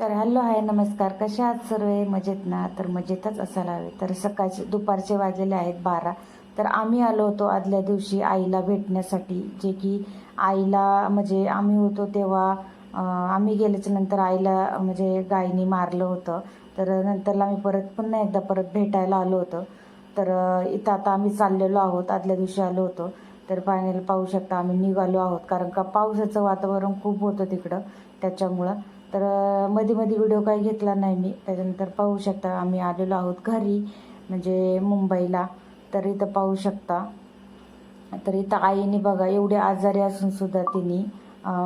तर hello hi नमस्कार. कशा आहात सर्व? मजेत ना? तर मजेतच असायला हवे तर सकाळचे दुपारचे वाजलेले आहेत बारा. तर आम्ही आलो होतो आदल्या दिवशी आईला भेटण्यासाठी. जे की आईला म्हणजे आम्ही होतो तेव्हा आम्ही गेल्याच्यानंतर आईला म्हणजे गायीने मारलं होतं. तर नंतरला आम्ही परत पुन्हा एकदा परत भेटायला आलो होतो. तर इथं आता आम्ही चाललेलो आहोत. आदल्या दिवशी आलो होतो. तर फायनल पाहू शकता आम्ही निघालो आहोत. कारण का पावसाचं वातावरण खूप होतं तिकडं. त्याच्यामुळं तर मध्ये मध्ये व्हिडिओ काही घेतला नाही मी. त्याच्यानंतर पाहू शकता आम्ही आलेलो आहोत घरी म्हणजे मुंबईला. तर इथं पाहू शकता. तर इथं आईने बघा एवढे आजारी असून सुद्धा तिने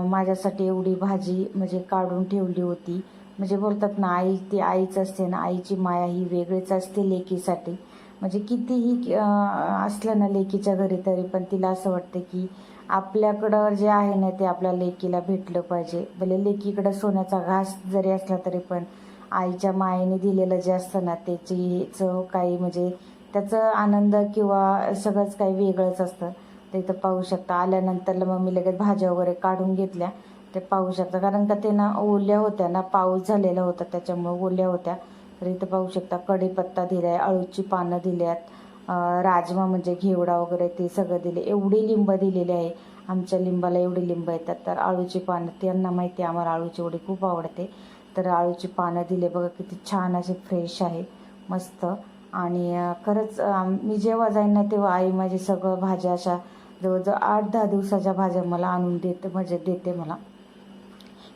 माझ्यासाठी एवढी भाजी म्हणजे काढून ठेवली होती. म्हणजे बोलतात ना आई ती आईच असते ना आईची माया ही वेगळीच असते लेकीसाठी. म्हणजे कितीही असलं ना लेकीच्या घरी तरी पण तिला असं वाटतं की आपल्याकडं जे आहे ना ते आपल्या लेकीला भेटलं पाहिजे. भले लेकीकडं सोन्याचा घास जरी असला तरी पण आईच्या मायेने दिलेलं जे असतं ना त्याचीचं काही म्हणजे त्याचं आनंद किंवा सगळंच काही वेगळंच असतं. ते इथं पाहू शकता. आल्यानंतर मग मी लगेच भाज्या वगैरे काढून घेतल्या. ते पाहू शकता. कारण का ते ना ओल्या होत्या ना पाऊस झालेला होता त्याच्यामुळे ओल्या होत्या. तर इथं पाहू शकता कढीपत्ता दिलाय अळूची पानं दिल्यात आहेत राजमा म्हणजे घेवडा वगैरे ते सगळं दिले. एवढी लिंब दिलेली आहे. आमच्या लिंबाला एवढी लिंब येतात. तर आळूची पानं त्यांना माहिती आहे आम्हाला आळूची एवढी खूप आवडते. तर आळूची पानं दिले बघा किती छान असे फ्रेश आहे मस्त. आणि खरंच मी जेव्हा जाईन ना तेव्हा आई माझी सगळं भाज्या अशा जवळजवळ आठ दहा दिवसाच्या भाज्या मला आणून देते म्हणजे देते मला.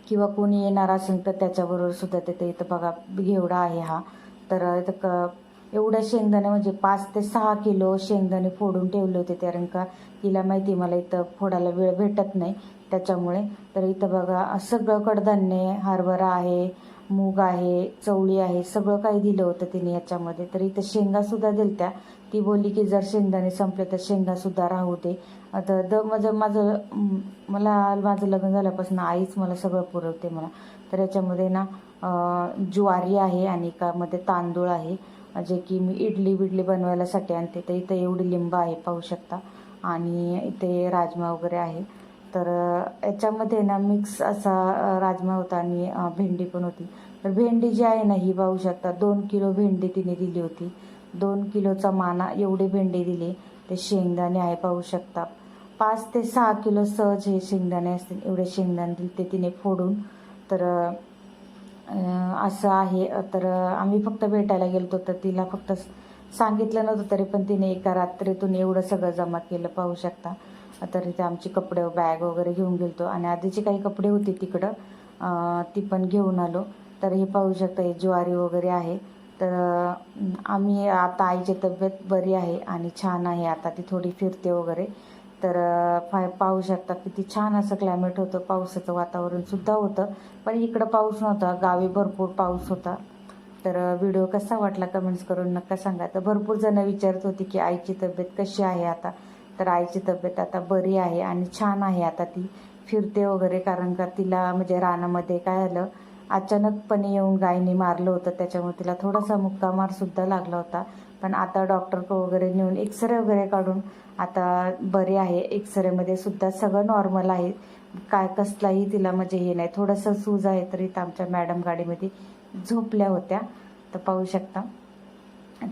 किंवा कोणी येणार असेल तर त्याच्याबरोबर सुद्धा तिथे इथं बघा घेवडा आहे हा. तर इथं क एवढ्या शेंगदाणे म्हणजे पाच ते सहा किलो शेंगदाणे फोडून ठेवले होते कारण का तिला माहिती मला इथं फोडायला वेळ भेटत नाही त्याच्यामुळे. तर इथं बघा सगळं कडधान्य हरभरा आहे मूग आहे चवळी आहे सगळं काही दिलं होतं तिने याच्यामध्ये. तर इथं शेंगासुद्धा दिलत्या. ती बोलली की जर शेंगदाणे संपले तर शेंगासुद्धा राहू दे. आता द माझं माझं मला माझं लग्न झाल्यापासून आईच मला सगळं पुरवते मला तर याच्यामध्ये ना ज्वारी आहे आणि एकामध्ये तांदूळ आहे. जे की मी इडली बिडली बनवायला साठी आणते. तर इथं एवढी लिंब आहे पाहू शकता. आणि इथे राजमा वगैरे आहे. तर याच्यामध्ये ना मिक्स असा राजमा होता आणि भेंडी पण होती. तर भेंडी जी आहे ना ही पाहू शकता दोन किलो भेंडी तिने दिली होती. दोन किलोचा माना एवढी भेंडी दिली. ते शेंगदाणे आहे पाहू शकता. पाच ते सहा किलो सहज हे शेंगदाणे असतील एवढे शेंगदाणे दिले ते तिने फोडून. तर असं आहे. तर आम्ही फक्त भेटायला गेलतो तर तिला फक्त सांगितलं नव्हतं तरी पण तिने एका रात्रीतून एवढं सगळं जमा केलं पाहू शकता. तर इथे आमची कपडे बॅग वगैरे घेऊन गेलतो. आणि आधीची काही कपडे होती तिकडं ती पण घेऊन आलो. तर हे पाहू शकता हे ज्वारी वगैरे आहे. तर आम्ही आता आईची तब्येत बरी आहे आणि छान आहे. आता ती थोडी फिरते वगैरे. तर पा पाहू शकता किती छान असं क्लायमेट होतं. पावसाचं वातावरण सुद्धा होतं. पण इकडं पाऊस नव्हता. गावी भरपूर पाऊस होता. तर व्हिडिओ कसा वाटला कमेंट्स करून नक्का सांगा. तर भरपूर जण विचारत होती की आईची तब्येत कशी आहे आता. तर आईची तब्येत आता बरी आहे आणि छान आहे. आता ती फिरते वगैरे कारण का तिला म्हणजे रानामध्ये काय झालं अचानकपणे येऊन गायीने मारलं होतं. त्याच्यामुळे तिला थोडासा मुक्कामार सुद्धा लागला होता. पण आता डॉक्टर वगैरे नेऊन एक्सरे वगैरे काढून आता बरे आहे. एक्सरेमध्ये सुद्धा सगळं नॉर्मल आहे. काय कसलाही तिला म्हणजे हे नाही. थोडंसं सूज आहे तरी तर आमच्या मॅडम गाडीमध्ये झोपल्या होत्या. तर पाहू शकता.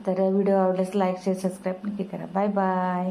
तर व्हिडिओ आवडल्यास लाईक शेअर सबस्क्राईब नक्की करा. Bye bye